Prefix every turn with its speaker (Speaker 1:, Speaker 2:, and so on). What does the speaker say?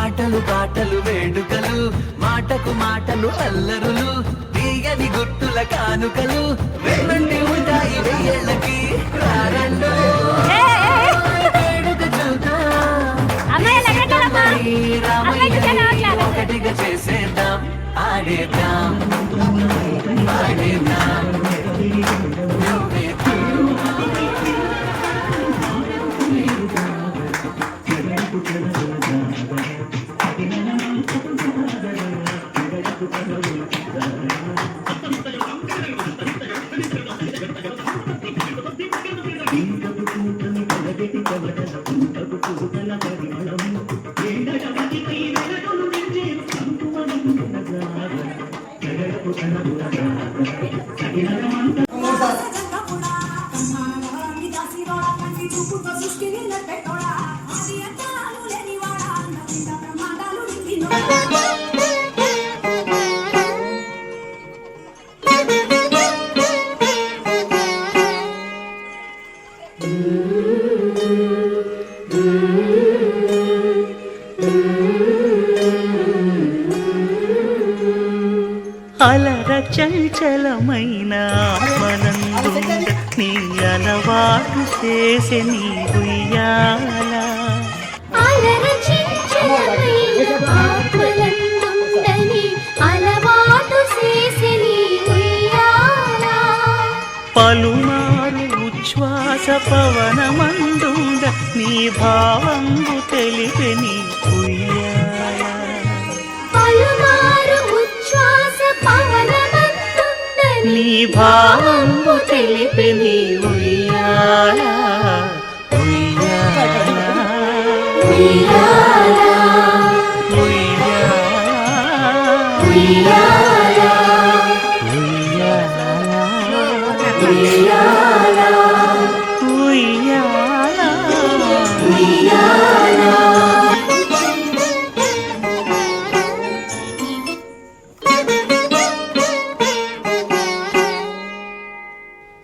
Speaker 1: ఆటలు పాటలు వేడుకలు మాటకు మాటలు అల్లరులు తీయని గుట్టుల కానుకలు. వెళ్ళండి ఉంటాయి వెయ్యళ్ళకి ప్రారంభం వేడుక చూద్దాం.
Speaker 2: ఒకటిగా చేసేద్దాం
Speaker 1: ఆడేద్దాం. సృష్టిని
Speaker 2: పెట్టోడా అది
Speaker 1: ఎంత లేనివాడా అంత ప్రమాదాలు నిండినోడా
Speaker 3: అలర చంచలమైన ఆత్మనందుండ నీ అలవాటు చేసే నీ ఉయ్యాల
Speaker 2: అలవాటు ఉయ్యాల.
Speaker 3: పలుమారు ఉచ్ఛ్వాస పవనమందుండ నీ భావంబు తెలిపే నీ ఉయ్యాల భావంబు తెలిపే నీ ఉయ్యాల. ఉయ్యాల,
Speaker 2: ఉయ్యాల,
Speaker 3: ఉయ్యాల.